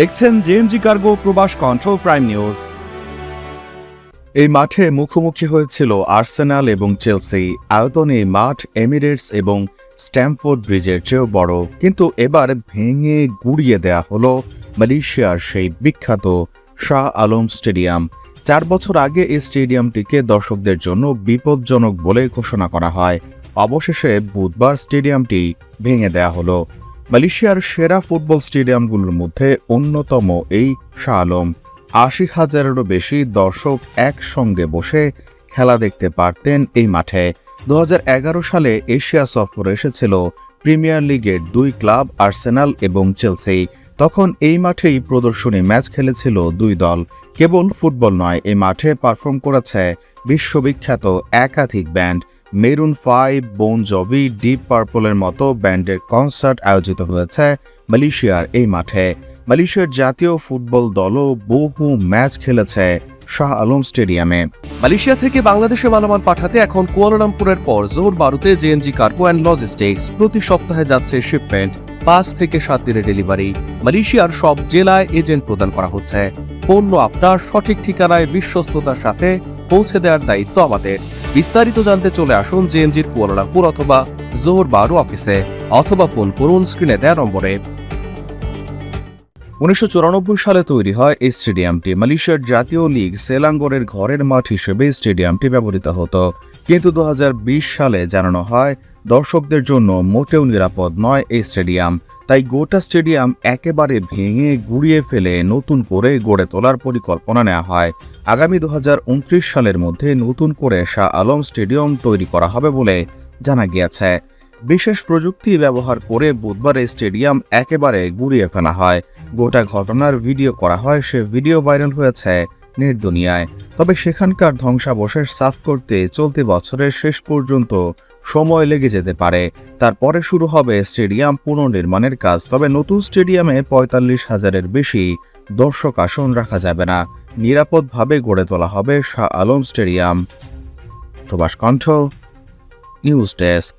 দেখছেন JMG cargo প্রবাস control prime news এই মাঠে মুখোমুখি হয়েছিল আর্সেনাল এবং চেলসি, আয়তনে এই মাঠ, এমিরেটস এবং স্ট্যামফোর্ড ব্রিজের চেয়েও বড়। কিন্তু এবার ভেঙে গুড়িয়ে দেয়া হলো মালয়েশিয়ার সেই বিখ্যাত শাহ আলম স্টেডিয়াম। চার বছর আগে এই স্টেডিয়ামটিকে দর্শকদের জন্য বিপজ্জনক বলে ঘোষণা করা হয়। অবশেষে বুধবার স্টেডিয়ামটি ভেঙে দেয়া হলো। মালয়েশিয়ার সেরা ফুটবল স্টেডিয়ামগুলোর মধ্যে অন্যতম এই শাহ আলম আশি হাজারেরও বেশি দর্শক একসঙ্গে বসে খেলা দেখতে পারতেন এই মাঠে। দু হাজার এগারো সালে এশিয়া সফর এসেছিল প্রিমিয়ার লিগের দুই ক্লাব আর্সেনাল এবং চেলসি। তখন এই মাঠেই প্রদর্শনী ম্যাচ খেলেছিল দুই দল। কেবল ফুটবল নয়, এই মাঠে পারফর্ম করেছে বিশ্ববিখ্যাত একাধিক ব্যান্ড। মেরুন ফাইভ, বোন জভি, ডিপ পার্পলের মতো ব্যান্ডের কনসার্ট আয়োজিত হয়েছে মালয়েশিয়ার এই মাঠে। মালয়েশিয়ার জাতীয় ফুটবল দলও বহু ম্যাচ খেলেছে শাহ আলম স্টেডিয়ামে। মালয়েশিয়া থেকে বাংলাদেশে মালামাল পাঠাতে এখন কুয়ালালামপুরের পর জোর বারুতে জেএনজি কার্গো অ্যান্ড লজিস্টিক্স। প্রতি সপ্তাহে যাচ্ছে শিপমেন্ট পাঁচ থেকে সাত দিনের ডেলিভারি মালয়েশিয়ার সব জেলায় এজেন্ট প্রদান করা হচ্ছে। পণ্য আপনার সঠিক ঠিকানায়, বিশ্বস্ততার সাথে পৌঁছে দেওয়ার দায়িত্ব আমাদের। বিস্তারিত জানতে চলে আসুন জেএমজির কুয়ালালামপুর অথবা জোহর বারো অফিসে অথবা ফোন করুন স্ক্রিনে দেওয়া নম্বরে। উনিশশো সালে তৈরি হয় এই স্টেডিয়ামটি। মালয়েশিয়ার জাতীয় লীগ সেলাঙ্গরের ঘরের মাঠ হিসেবে স্টেডিয়ামটি ব্যবহৃত হতো। কিন্তু দু হাজার বিশ সালে জানানো হয়, দর্শকদের জন্য মোটেও নিরাপদ নয় এই স্টেডিয়াম। তাই গোটা স্টেডিয়াম একেবারে ভেঙে গুড়িয়ে ফেলে নতুন করে গড়ে তোলার পরিকল্পনা নেওয়া হয়। আগামী দু হাজার উনত্রিশ সালের মধ্যে নতুন করে শাহ আলম স্টেডিয়াম তৈরি করা হবে বলে জানা গিয়েছে। বিশেষ প্রযুক্তি ব্যবহার করে বুধবার স্টেডিয়াম একেবারে গুড়িয়ে ফেলা হয়। গোটা ঘটনার ভিডিও করা হয়, সে ভিডিও ভাইরাল হয়েছে নেট দুনিয়ায় তবে সেখানকার ধ্বংসাবশেষ সাফ করতে চলতি বছরের শেষ পর্যন্ত সময় লেগে যেতে পারে। তারপরে শুরু হবে স্টেডিয়াম পুনর্নির্মাণের কাজ, তবে নতুন স্টেডিয়ামে পঁয়তাল্লিশ হাজারের বেশি দর্শক আসন রাখা যাবে না। নিরাপদভাবে গড়ে তোলা হবে শাহ আলম স্টেডিয়াম। সুভাষ কণ্ঠ, নিউজ ডেস্ক।